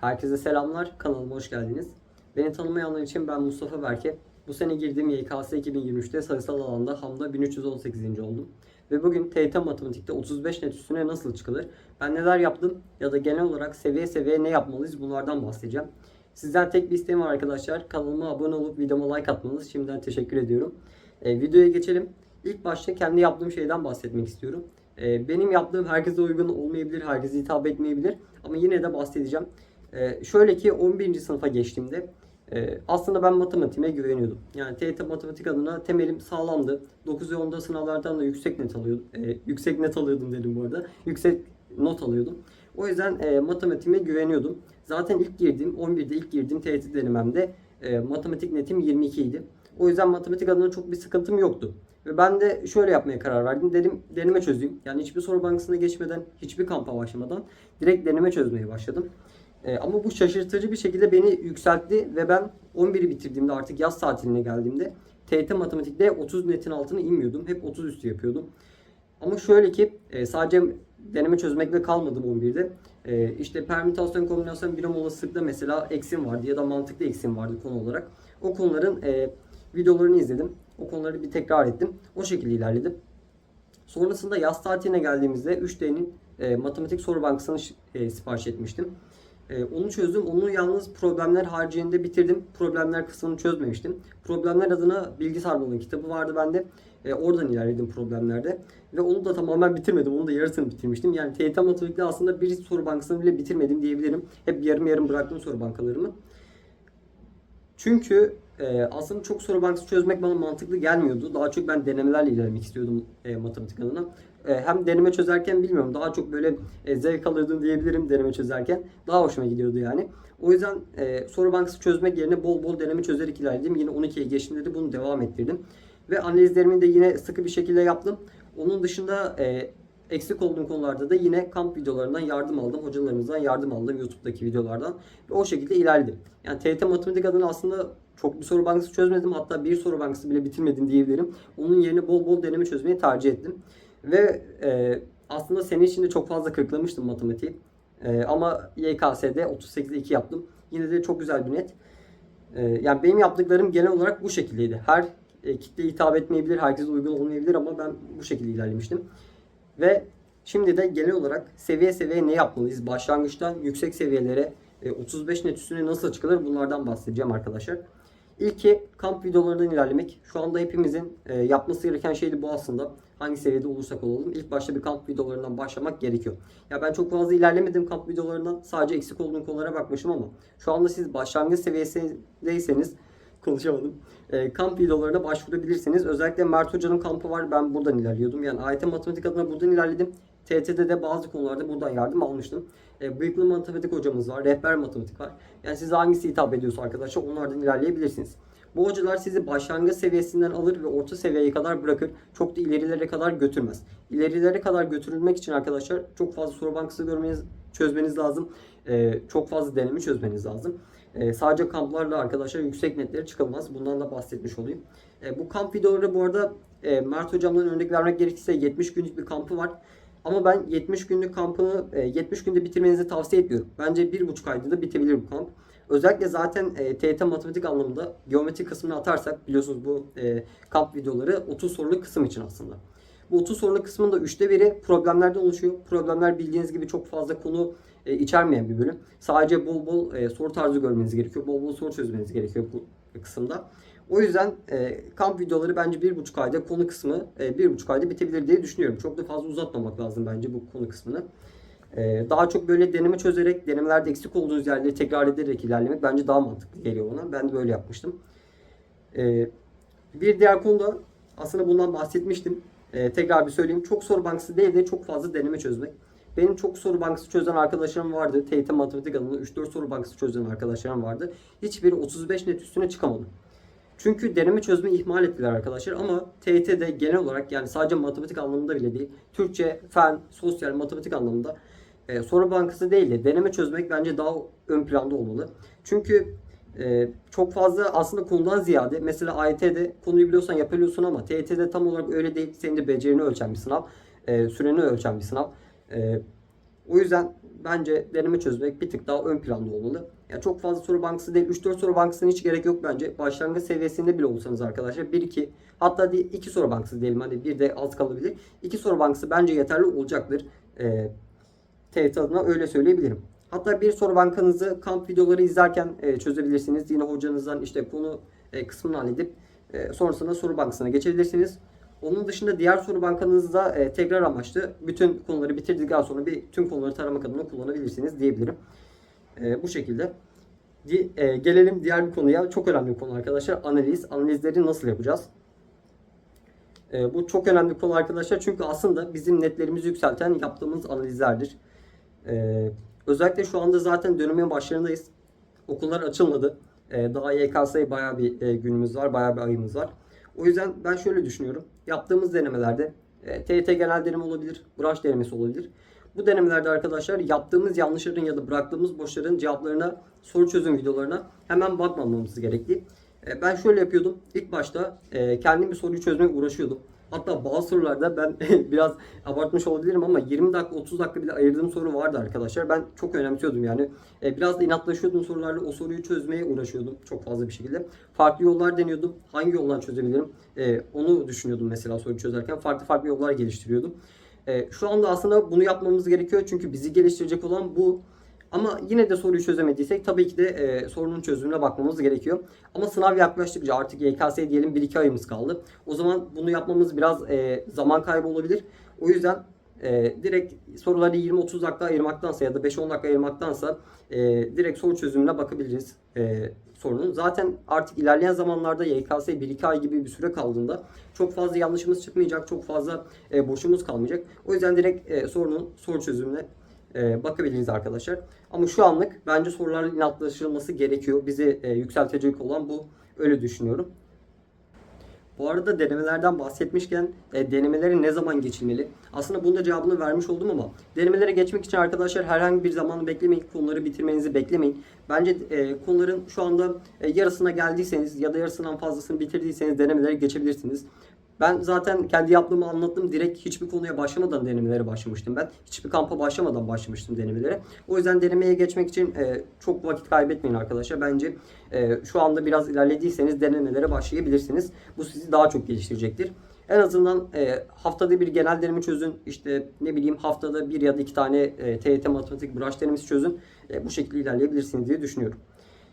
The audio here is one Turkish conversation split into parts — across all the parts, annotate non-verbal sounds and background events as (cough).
Herkese selamlar, kanalıma hoş geldiniz. Beni tanımayanlar için ben Mustafa Berke. Bu sene girdiğim YKS 2023'te sayısal alanda Ham'da 1318. oldum. Ve bugün TYT Matematik'te 35 net üstüne nasıl çıkılır, ben neler yaptım ya da genel olarak seviye seviye ne yapmalıyız bunlardan bahsedeceğim. Sizden tek bir isteğim var arkadaşlar. Kanalıma abone olup videoma like atmanız. Şimdiden teşekkür ediyorum. E, videoya geçelim. İlk başta kendi yaptığım şeyden bahsetmek istiyorum. E, benim yaptığım herkese uygun olmayabilir, herkese hitap etmeyebilir. Ama yine de bahsedeceğim. Ee, şöyle ki 11. sınıfa geçtiğimde e, aslında ben matematiğime güveniyordum. Yani TYT matematik adına temelim sağlamdı. 9 ve 10'da sınavlardan da yüksek net alıyordum. E, yüksek net alıyordum dedim bu arada. Yüksek not alıyordum. O yüzden e, matematiğime güveniyordum. Zaten ilk girdiğim 11'de ilk girdiğim TYT denememde e, matematik netim 22 idi. O yüzden matematik adına çok bir sıkıntım yoktu. Ve ben de şöyle yapmaya karar verdim. Dedim deneme çözeyim. Yani hiçbir soru bankasına geçmeden, hiçbir kampa başlamadan direkt deneme çözmeye başladım. E, ama bu şaşırtıcı bir şekilde beni yükseltti ve ben 11'i bitirdiğimde artık yaz tatiline geldiğimde TYT matematikte 30 netin altına inmiyordum. Hep 30 üstü yapıyordum. Ama şöyle ki e, sadece deneme çözmekle kalmadım 11'de. E, işte permütasyon kombinasyon birim olasılıkta mesela eksim vardı ya da mantıklı eksim vardı konu olarak. O konuların e, videolarını izledim. O konuları bir tekrar ettim. O şekilde ilerledim. Sonrasında yaz tatiline geldiğimizde 3D'nin e, matematik soru bankasını e, sipariş etmiştim. E, onu çözdüm. Onu yalnız problemler haricinde bitirdim. Problemler kısmını çözmemiştim. Problemler adına bilgi sarmalının kitabı vardı bende. E, oradan ilerledim problemlerde. Ve onu da tamamen bitirmedim. Onu da yarısını bitirmiştim. Yani TYT matematikte aslında bir soru bankasını bile bitirmedim diyebilirim. Hep yarım yarım bıraktım soru bankalarımı. Çünkü e, aslında çok soru bankası çözmek bana mantıklı gelmiyordu. Daha çok ben denemelerle ilerlemek istiyordum e, matematik adına. E, hem deneme çözerken bilmiyorum daha çok böyle e, zevk alırdım diyebilirim deneme çözerken. Daha hoşuma gidiyordu yani. O yüzden e, soru bankası çözmek yerine bol bol deneme çözerek ilerledim. Yine 12'ye geçtiğimde de bunu devam ettirdim. Ve analizlerimi de yine sıkı bir şekilde yaptım. Onun dışında e, eksik olduğum konularda da yine kamp videolarından yardım aldım. Hocalarımızdan yardım aldım YouTube'daki videolardan. Ve o şekilde ilerledim. Yani TYT matematik adına aslında çok bir soru bankası çözmedim. Hatta bir soru bankası bile bitirmedim diyebilirim. Onun yerine bol bol deneme çözmeyi tercih ettim. Ve e, aslında sene içinde çok fazla kırklamıştım matematiği. E, ama YKS'de 38'de 2 yaptım. Yine de çok güzel bir net. E, yani benim yaptıklarım genel olarak bu şekildeydi. Her e, kitle hitap etmeyebilir, herkese uygun olmayabilir ama ben bu şekilde ilerlemiştim. Ve şimdi de genel olarak seviye seviye ne yapmalıyız? Başlangıçtan yüksek seviyelere e, 35 net üstüne nasıl çıkılır bunlardan bahsedeceğim arkadaşlar. İlki kamp videolarından ilerlemek. Şu anda hepimizin e, yapması gereken şey de bu aslında. Hangi seviyede olursak olalım. İlk başta bir kamp videolarından başlamak gerekiyor. Ya ben çok fazla ilerlemedim kamp videolarından. Sadece eksik olduğum konulara bakmışım ama şu anda siz başlangıç seviyesindeyseniz (laughs) konuşamadım. E, kamp videolarına başvurabilirsiniz. Özellikle Mert Hoca'nın kampı var. Ben buradan ilerliyordum. Yani AYT matematik adına buradan ilerledim. TT'de de bazı konularda buradan yardım almıştım. E, bıyıklı matematik hocamız var. Rehber matematik var. Yani size hangisi hitap ediyorsa arkadaşlar onlardan ilerleyebilirsiniz. Bu hocalar sizi başlangıç seviyesinden alır ve orta seviyeye kadar bırakır. Çok da ilerilere kadar götürmez. İlerilere kadar götürülmek için arkadaşlar çok fazla soru bankası görmeniz, çözmeniz lazım. Ee, çok fazla deneme çözmeniz lazım. Ee, sadece kamplarla arkadaşlar yüksek netleri çıkılmaz. Bundan da bahsetmiş olayım. Ee, bu kamp videoları bu arada e, Mert hocamdan örnek vermek gerekirse 70 günlük bir kampı var. Ama ben 70 günlük kampını e, 70 günde bitirmenizi tavsiye etmiyorum. Bence 1,5 ayda da bitebilir bu kamp. Özellikle zaten e, TYT matematik anlamında geometri kısmını atarsak biliyorsunuz bu e, kamp videoları 30 soruluk kısım için aslında. Bu 30 soruluk kısmın da üçte biri problemlerden oluşuyor. Problemler bildiğiniz gibi çok fazla konu e, içermeyen bir bölüm. Sadece bol bol e, soru tarzı görmeniz gerekiyor. Bol bol soru çözmeniz gerekiyor bu kısımda. O yüzden e, kamp videoları bence bir buçuk ayda konu kısmı e, bir buçuk ayda bitebilir diye düşünüyorum. Çok da fazla uzatmamak lazım bence bu konu kısmını. E, daha çok böyle deneme çözerek, denemelerde eksik olduğunuz yerleri tekrar ederek ilerlemek bence daha mantıklı geliyor bana. Ben de böyle yapmıştım. E, bir diğer konu da aslında bundan bahsetmiştim. E, tekrar bir söyleyeyim. Çok soru bankası değil de çok fazla deneme çözmek. Benim çok soru bankası çözen arkadaşlarım vardı. TYT matematik alanında 3-4 soru bankası çözen arkadaşlarım vardı. Hiçbiri 35 net üstüne çıkamadı. Çünkü deneme çözme ihmal ettiler arkadaşlar ama TYT'de genel olarak yani sadece matematik anlamında bile değil. Türkçe, fen, sosyal, matematik anlamında e, soru bankası değil de deneme çözmek bence daha ön planda olmalı. Çünkü e, çok fazla aslında konudan ziyade mesela AYT'de konuyu biliyorsan yapabiliyorsun ama TYT'de tam olarak öyle değil. Senin de becerini ölçen bir sınav. E, süreni ölçen bir sınav. E, o yüzden bence deneme çözmek bir tık daha ön planda olmalı. Ya çok fazla soru bankası değil. 3-4 soru bankasına hiç gerek yok bence. Başlangıç seviyesinde bile olsanız arkadaşlar 1-2 hatta 2 soru bankası diyelim hadi bir de az kalabilir. 2 soru bankası bence yeterli olacaktır. Ee, TET adına öyle söyleyebilirim. Hatta bir soru bankanızı kamp videoları izlerken e, çözebilirsiniz. Yine hocanızdan işte konu e, kısmını halledip e, sonrasında soru bankasına geçebilirsiniz. Onun dışında diğer soru bankanızda e, tekrar amaçlı bütün konuları bitirdikten sonra bir tüm konuları taramak adına kullanabilirsiniz diyebilirim. E, bu şekilde. Di- e, gelelim diğer bir konuya. Çok önemli bir konu arkadaşlar. Analiz. Analizleri nasıl yapacağız? E, bu çok önemli bir konu arkadaşlar. Çünkü aslında bizim netlerimizi yükselten yaptığımız analizlerdir. E, özellikle şu anda zaten dönemin başlarındayız. Okullar açılmadı. E, daha YKS'ye bayağı bir e, günümüz var. Bayağı bir ayımız var. O yüzden ben şöyle düşünüyorum. Yaptığımız denemelerde e, TYT genel deneme olabilir, branş denemesi olabilir. Bu denemelerde arkadaşlar yaptığımız yanlışların ya da bıraktığımız boşların cevaplarına, soru çözüm videolarına hemen bakmamamız gerekli. E, ben şöyle yapıyordum. İlk başta e, kendim bir soruyu çözmeye uğraşıyordum. Hatta bazı sorularda ben (laughs) biraz abartmış olabilirim ama 20 dakika 30 dakika bile ayırdığım soru vardı arkadaşlar. Ben çok önemsiyordum yani. E, biraz da inatlaşıyordum sorularla o soruyu çözmeye uğraşıyordum çok fazla bir şekilde. Farklı yollar deniyordum. Hangi yoldan çözebilirim? E, onu düşünüyordum mesela soru çözerken. Farklı farklı yollar geliştiriyordum. E, şu anda aslında bunu yapmamız gerekiyor çünkü bizi geliştirecek olan bu. Ama yine de soruyu çözemediysek tabii ki de e, sorunun çözümüne bakmamız gerekiyor. Ama sınav yaklaştıkça artık YKS diyelim 1-2 ayımız kaldı. O zaman bunu yapmamız biraz e, zaman kaybı olabilir. O yüzden e, direkt soruları 20-30 dakika ayırmaktansa ya da 5-10 dakika ayırmaktansa e, direkt soru çözümüne bakabiliriz e, sorunun. Zaten artık ilerleyen zamanlarda YKS 1-2 ay gibi bir süre kaldığında çok fazla yanlışımız çıkmayacak, çok fazla e, boşumuz kalmayacak. O yüzden direkt e, sorunun soru çözümüne e, bakabiliriz arkadaşlar. Ama şu anlık bence sorularla inatlaşılması gerekiyor. Bizi e, yükseltecek olan bu. Öyle düşünüyorum. Bu arada denemelerden bahsetmişken e, denemeleri ne zaman geçilmeli? Aslında bunda cevabını vermiş oldum ama denemelere geçmek için arkadaşlar herhangi bir zamanı beklemeyin. Konuları bitirmenizi beklemeyin. Bence e, konuların şu anda e, yarısına geldiyseniz ya da yarısından fazlasını bitirdiyseniz denemelere geçebilirsiniz. Ben zaten kendi yaptığımı anlattım. Direkt hiçbir konuya başlamadan denemelere başlamıştım ben. Hiçbir kampa başlamadan başlamıştım denemelere. O yüzden denemeye geçmek için e, çok vakit kaybetmeyin arkadaşlar. Bence e, şu anda biraz ilerlediyseniz denemelere başlayabilirsiniz. Bu sizi daha çok geliştirecektir. En azından e, haftada bir genel deneme çözün. İşte ne bileyim haftada bir ya da iki tane e, TYT matematik branş denemesi çözün. E, bu şekilde ilerleyebilirsiniz diye düşünüyorum.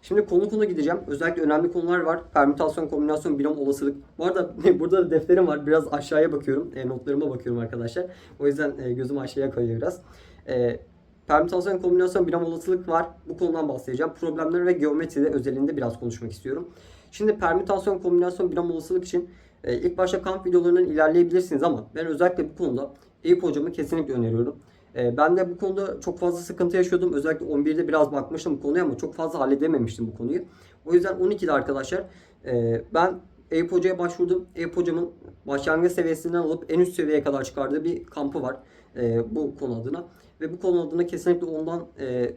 Şimdi konu konu gideceğim. Özellikle önemli konular var. Permütasyon, kombinasyon, binom, olasılık. Bu arada (laughs) burada da defterim var. Biraz aşağıya bakıyorum. E, notlarıma bakıyorum arkadaşlar. O yüzden e, gözüm aşağıya kayıyor biraz. E, permütasyon, kombinasyon, binom, olasılık var. Bu konudan bahsedeceğim. Problemler ve geometride özelinde biraz konuşmak istiyorum. Şimdi permütasyon, kombinasyon, binom, olasılık için e, ilk başta kamp videolarından ilerleyebilirsiniz ama ben özellikle bu konuda Eyüp hocamı kesinlikle öneriyorum. E, ben de bu konuda çok fazla sıkıntı yaşıyordum. Özellikle 11'de biraz bakmıştım bu konuya ama çok fazla halledememiştim bu konuyu. O yüzden 12'de arkadaşlar e, ben Eyüp Hoca'ya başvurdum. Eyüp Hocamın başlangıç seviyesinden alıp en üst seviyeye kadar çıkardığı bir kampı var e, bu konu adına. Ve bu konu adına kesinlikle ondan e,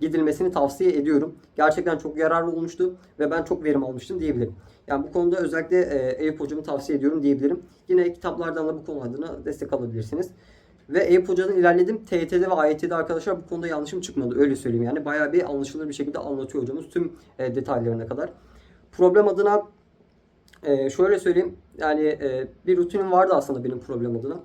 gidilmesini tavsiye ediyorum. Gerçekten çok yararlı olmuştu ve ben çok verim almıştım diyebilirim. Yani bu konuda özellikle e, Eyüp Hocamı tavsiye ediyorum diyebilirim. Yine kitaplardan da bu konu adına destek alabilirsiniz. Ve Eyüp Hoca'dan ilerledim. TYT'de ve AYT'de arkadaşlar bu konuda yanlışım çıkmadı. Öyle söyleyeyim yani. Bayağı bir anlaşılır bir şekilde anlatıyor hocamız tüm e, detaylarına kadar. Problem adına e, şöyle söyleyeyim. Yani e, bir rutinim vardı aslında benim problem adına.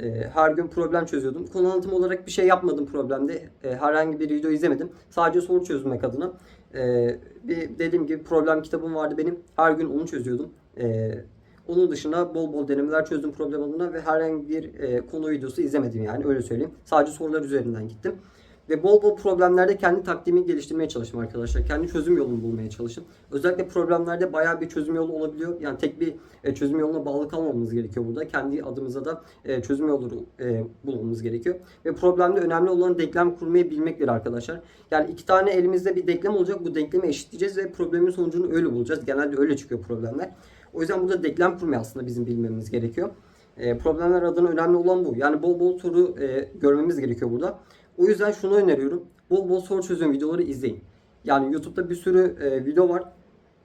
E, her gün problem çözüyordum. Konu anlatım olarak bir şey yapmadım problemde. E, herhangi bir video izlemedim. Sadece soru çözmek adına. E, bir dediğim gibi problem kitabım vardı benim. Her gün onu çözüyordum. E, onun dışında bol bol denemeler çözdüm problem adına ve herhangi bir e, konu videosu izlemedim yani öyle söyleyeyim. Sadece sorular üzerinden gittim. Ve bol bol problemlerde kendi taktiğimi geliştirmeye çalıştım arkadaşlar. Kendi çözüm yolunu bulmaya çalışın. Özellikle problemlerde bayağı bir çözüm yolu olabiliyor. Yani tek bir e, çözüm yoluna bağlı kalmamamız gerekiyor burada. Kendi adımıza da e, çözüm yolları e, bulmamız gerekiyor. Ve problemde önemli olan denklem kurmayı bilmektir arkadaşlar. Yani iki tane elimizde bir denklem olacak. Bu denklemi eşitleyeceğiz ve problemin sonucunu öyle bulacağız. Genelde öyle çıkıyor problemler. O yüzden burada denklem kurmayı aslında bizim bilmemiz gerekiyor. E, problemler adına önemli olan bu. Yani bol bol soru e, görmemiz gerekiyor burada. O yüzden şunu öneriyorum. Bol bol soru çözüm videoları izleyin. Yani YouTube'da bir sürü e, video var.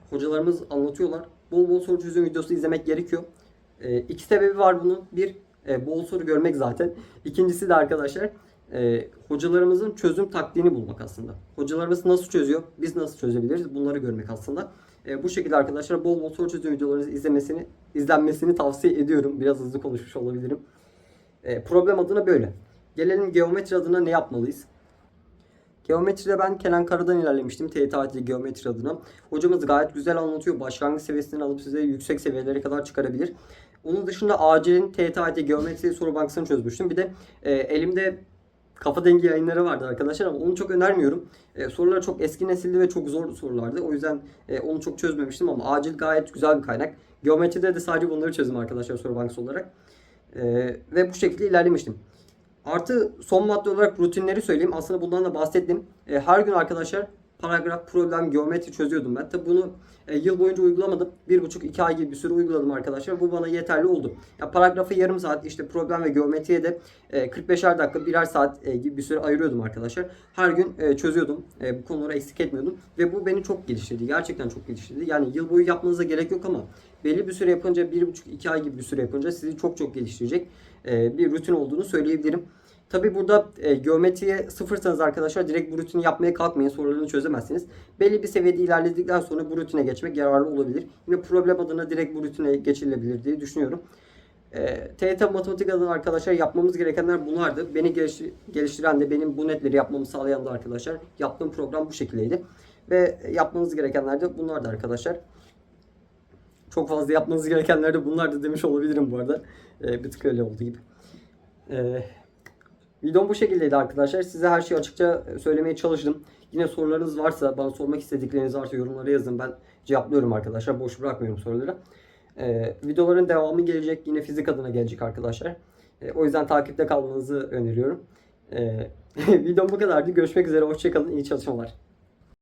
Hocalarımız anlatıyorlar. Bol bol soru çözüm videosu izlemek gerekiyor. E, iki sebebi var bunun. Bir, e, bol soru görmek zaten. İkincisi de arkadaşlar e, hocalarımızın çözüm taktiğini bulmak aslında. Hocalarımız nasıl çözüyor, biz nasıl çözebiliriz bunları görmek aslında. E, bu şekilde arkadaşlar bol bol soru çözüm videolarınızı izlemesini, izlenmesini tavsiye ediyorum. Biraz hızlı konuşmuş olabilirim. E, problem adına böyle. Gelelim geometri adına ne yapmalıyız? Geometride ben Kenan Kara'dan ilerlemiştim. TYT geometri adına. Hocamız gayet güzel anlatıyor. Başlangıç seviyesinden alıp size yüksek seviyelere kadar çıkarabilir. Onun dışında acilin TYT geometri soru bankasını çözmüştüm. Bir de e, elimde kafa dengi yayınları vardı arkadaşlar ama onu çok önermiyorum. E, sorular çok eski nesildi ve çok zor sorulardı. O yüzden e, onu çok çözmemiştim ama acil gayet güzel bir kaynak. Geometride de sadece bunları çözdüm arkadaşlar soru bankası olarak. E, ve bu şekilde ilerlemiştim. Artı son madde olarak rutinleri söyleyeyim. Aslında bundan da bahsettim. E, her gün arkadaşlar paragraf, problem, geometri çözüyordum ben. Tabi bunu e, yıl boyunca uygulamadım. Bir buçuk iki ay gibi bir süre uyguladım arkadaşlar. Bu bana yeterli oldu. Ya paragrafı yarım saat, işte problem ve geometriye de e, 45'er dakika, birer saat e, gibi bir süre ayırıyordum arkadaşlar. Her gün e, çözüyordum. E, bu konuları eksik etmiyordum. Ve bu beni çok geliştirdi. Gerçekten çok geliştirdi. Yani yıl boyu yapmanıza gerek yok ama belli bir süre yapınca, bir buçuk iki ay gibi bir süre yapınca sizi çok çok geliştirecek e, bir rutin olduğunu söyleyebilirim. Tabi burada e, geometriye sıfırsanız arkadaşlar direkt bu rutini yapmaya kalkmayın. Sorularını çözemezsiniz. Belli bir seviyede ilerledikten sonra bu rutine geçmek yararlı olabilir. Yine problem adına direkt bu rutine geçilebilir diye düşünüyorum. E, TYT matematik adına arkadaşlar yapmamız gerekenler bunlardı. Beni geliştir- geliştiren de benim bu netleri yapmamı sağlayan da arkadaşlar. Yaptığım program bu şekildeydi. Ve yapmanız gerekenler de bunlardı arkadaşlar. Çok fazla yapmanız gerekenler de bunlardı demiş olabilirim bu arada. E, bir tık öyle oldu gibi. E, Videom bu şekildeydi arkadaşlar. Size her şeyi açıkça söylemeye çalıştım. Yine sorularınız varsa, bana sormak istedikleriniz varsa yorumlara yazın. Ben cevaplıyorum arkadaşlar. Boş bırakmıyorum soruları. Ee, videoların devamı gelecek. Yine fizik adına gelecek arkadaşlar. Ee, o yüzden takipte kalmanızı öneriyorum. Ee, (laughs) videom bu kadardı. Görüşmek üzere. Hoşçakalın. İyi çalışmalar.